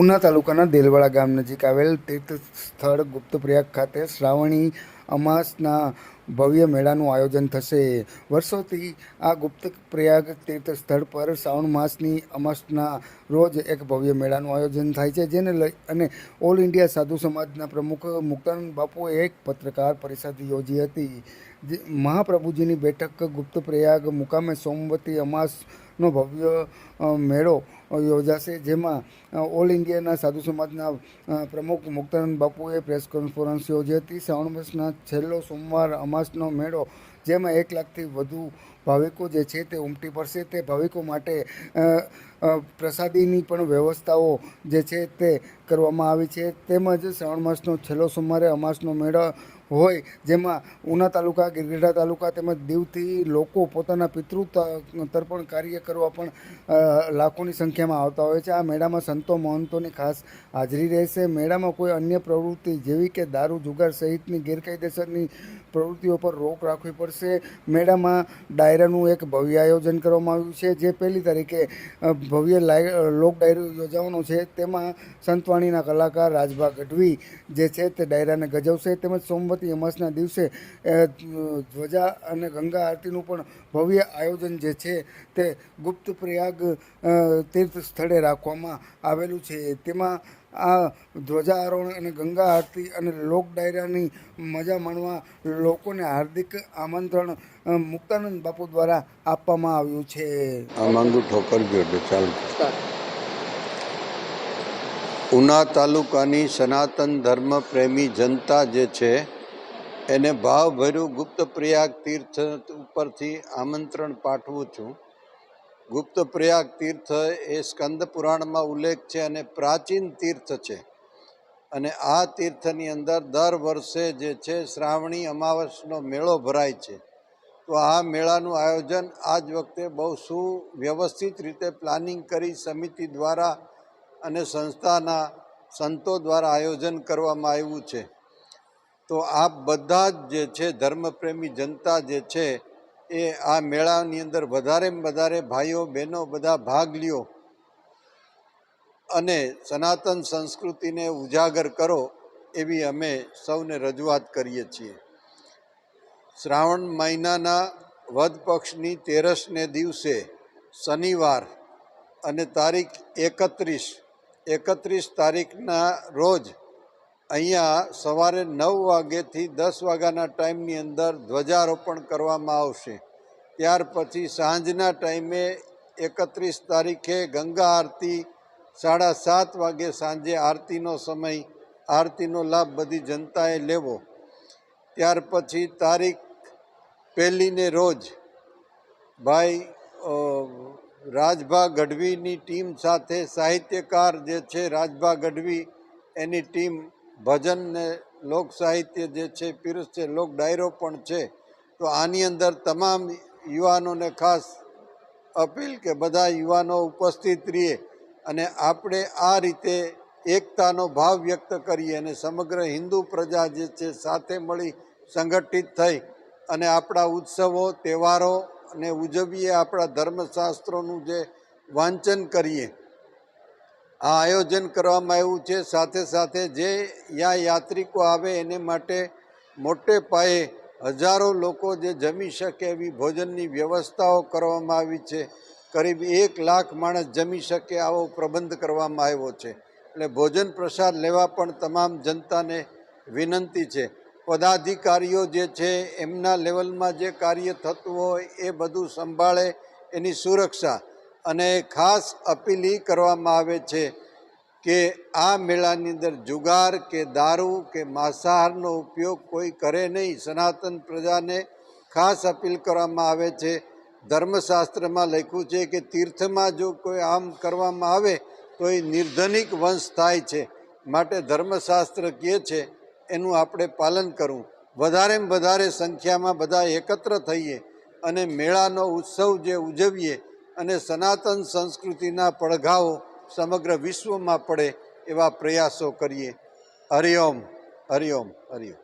ઉના તાલુકાના દેલવાડા ગામ નજીક આવેલ તીર્થ સ્થળ ગુપ્તપ્રયાગ ખાતે શ્રાવણી અમાસના ભવ્ય મેળાનું આયોજન થશે. વર્ષોથી આ ગુપ્તપ્રયાગ તીર્થ સ્થળ પર શ્રાવણ માસની અમાસના રોજ એક ભવ્ય મેળાનું આયોજન થાય છે, જેને લઈ અને ઓલ ઇન્ડિયા સાધુ સમાજના પ્રમુખ મુક્તાનંદ બાપુએ એક પત્રકાર પરિષદ યોજી હતી. જે મહાપ્રભુજીની બેઠક ગુપ્તપ્રયાગ મુકામે સોમવતી અમાસનો ભવ્ય મેળો યોજાશે. જેમાં ઓલ ઇન્ડિયાના સાધુ સમાજના પ્રમુખ મુક્તાનંદ બાપુએ પ્રેસ કોન્ફરન્સ યોજી હતી. શ્રાવણ માસના છેલ્લો સોમવાર અમાસનો મેળો જેમાં એક લાખથી વધુ ભાવિકો જે છે તે ઉમટી પડશે. તે ભાવિકો માટે પ્રસાદીની પણ વ્યવસ્થાઓ જે છે તે કરવામાં આવી છે. તેમજ શ્રાવણ માસનો છેલ્લો સોમવારે અમાસનો મેળો હોય, જેમાં ઉના તાલુકા, ગિરગઢા તાલુકા તેમજ દીવથી લોકો પોતાના પિતૃ તર્પણ કાર્ય કરવા પણ લાખોની સંખ્યામાં આવતા હોય છે. આ મેળામાં સંતો મહંતોની ખાસ હાજરી રહેશે. મેળામાં કોઈ અન્ય પ્રવૃત્તિ જેવી કે દારૂ, જુગાર સહિતની ગેરકાયદેસરની પ્રવૃત્તિઓ પર રોક રાખવી પડશે. મેળામાં ડાયરાનું એક ભવ્ય આયોજન કરવામાં આવ્યું છે, જે પહેલી તારીખે ભવ્ય લાઈ લોક ડાયરો યોજાવાનો છે. તેમાં સંતવાણીના કલાકાર રાજભા ગઢવી જે છે તે ડાયરાને ગજવશે, તેમજ સોમવતી અમાસના દિવસે ધ્વજા અને ગંગા આરતીનું પણ ભવ્ય આયોજન જે છે તે ગુપ્ત પ્રયાગ તીર્થ સ્થળે રાખવામાં આવેલું છે. તેમાં આ ધ્વજારોહણ અને ગંગા આરતી અને લોક ડાયરાની મજા માણવા લોકોને હાર્દિક આમંત્રણ મુક્તાનંદ બાપુ દ્વારા આપવામાં આવ્યું છે. આનંદ ઠોકર ચાલુ. ઉના તાલુકાની સનાતન ધર્મ પ્રેમી જનતા જે છે, એને ભાવભર્યું ગુપ્ત પ્રયાગ તીર્થ ઉપરથી આમંત્રણ પાઠવું છું. ગુપ્ત પ્રયાગ તીર્થ એ સ્કંદ પુરાણમાં ઉલ્લેખ છે અને પ્રાચીન તીર્થ છે. અને આ તીર્થની અંદર દર વર્ષે જે છે શ્રાવણી અમાવસનો મેળો ભરાય છે. તો આ મેળાનું આયોજન આ જ વખતે બહુ સુવ્યવસ્થિત રીતે પ્લાનિંગ કરી સમિતિ દ્વારા અને સંસ્થાના સંતો દ્વારા આયોજન કરવામાં આવ્યું છે. તો આ બધા જ જે છે ધર્મપ્રેમી જનતા જે છે એ આ મેળાની અંદર વધારે વધારે ભાઈઓ, બહેનો બધા ભાગ લ્યો અને સનાતન સંસ્કૃતિને ઉજાગર કરો એવી અમે સૌને રજૂઆત કરીએ છીએ. શ્રાવણ મહિનાના વધ પક્ષની તેરસને દિવસે શનિવાર અને તારીખ એકત્રીસ. એકત્રીસ તારીખના રોજ અહીંયા સવારે નવ વાગ્યેથી દસ વાગ્યાના ટાઈમની અંદર ધ્વજારોપણ કરવામાં આવશે. ત્યાર પછી સાંજના ટાઈમે એકત્રીસ તારીખે ગંગા આરતી, સાડા સાત વાગે સાંજે આરતીનો સમય, આરતીનો લાભ બધી જનતાએ લેવો. ત્યાર પછી તારીખ પહેલીને રોજ ભાઈ રાજભા ગઢવીની ટીમ સાથે સાહિત્યકાર જે છે રાજભા ગઢવી, એની ટીમ ભજન ને લોક સાહિત્ય જે છે પીરસશે લોક ડાયરો પણ છે, તો આની અંદર તમામ યુવાનોને ખાસ અપીલ કે બધા યુવાનો ઉપસ્થિત રહીએ અને આપણે આ રીતે એકતાનો ભાવ વ્યક્ત કરીએ અને સમગ્ર હિન્દુ પ્રજા જે છે, સાથે મળી સંગઠિત થઈ અને આપણા ઉત્સવો, તહેવારો અને ઉજવીએ, આપણા ધર્મશાસ્ત્રોનું જે વાંચન કરીએ આ આયોજન કરવામાં આવ્યું છે. સાથે સાથે જે યા યાત્રિકો આવે એને માટે મોટે પાયે હજારો લોકો જે જમી શકે એવી ભોજનની વ્યવસ્થાઓ કરવામાં આવી છે. કરીબ એક લાખ માણસ જમી શકે આવો પ્રબંધ કરવામાં આવ્યો છે. એટલે ભોજન પ્રસાદ લેવા પણ તમામ જનતાને વિનંતી છે. પદાધિકારીઓ જે છે, એમના લેવલમાં જે કાર્ય થતું હોય એ બધું સંભાળે એની સુરક્ષા. અને ખાસ અપીલ કરવામાં આવે છે કે આ મેળાની અંદર જુગાર કે દારૂ કે માંસાહારનો ઉપયોગ કોઈ કરે નહીં. સનાતન પ્રજાને ખાસ અપીલ કરવામાં આવે છે. ધર્મશાસ્ત્રમાં લખ્યું છે કે તીર્થમાં જો કોઈ આમ કરવામાં આવે તો એ નિર્ધનિક વંશ થાય છે. માટે ધર્મશાસ્ત્ર કહે છે, એનું આપણે પાલન કરવું. વધારેમાં વધારે સંખ્યામાં બધા એકત્ર થઈએ અને મેળાનો ઉત્સવ જે ઉજવીએ અને સનાતન સંસ્કૃતિના પડઘાઓ સમગ્ર વિશ્વમાં પડે એવા પ્રયાસો કરીએ. હરિઓમ હરિઓમ હરિઓમ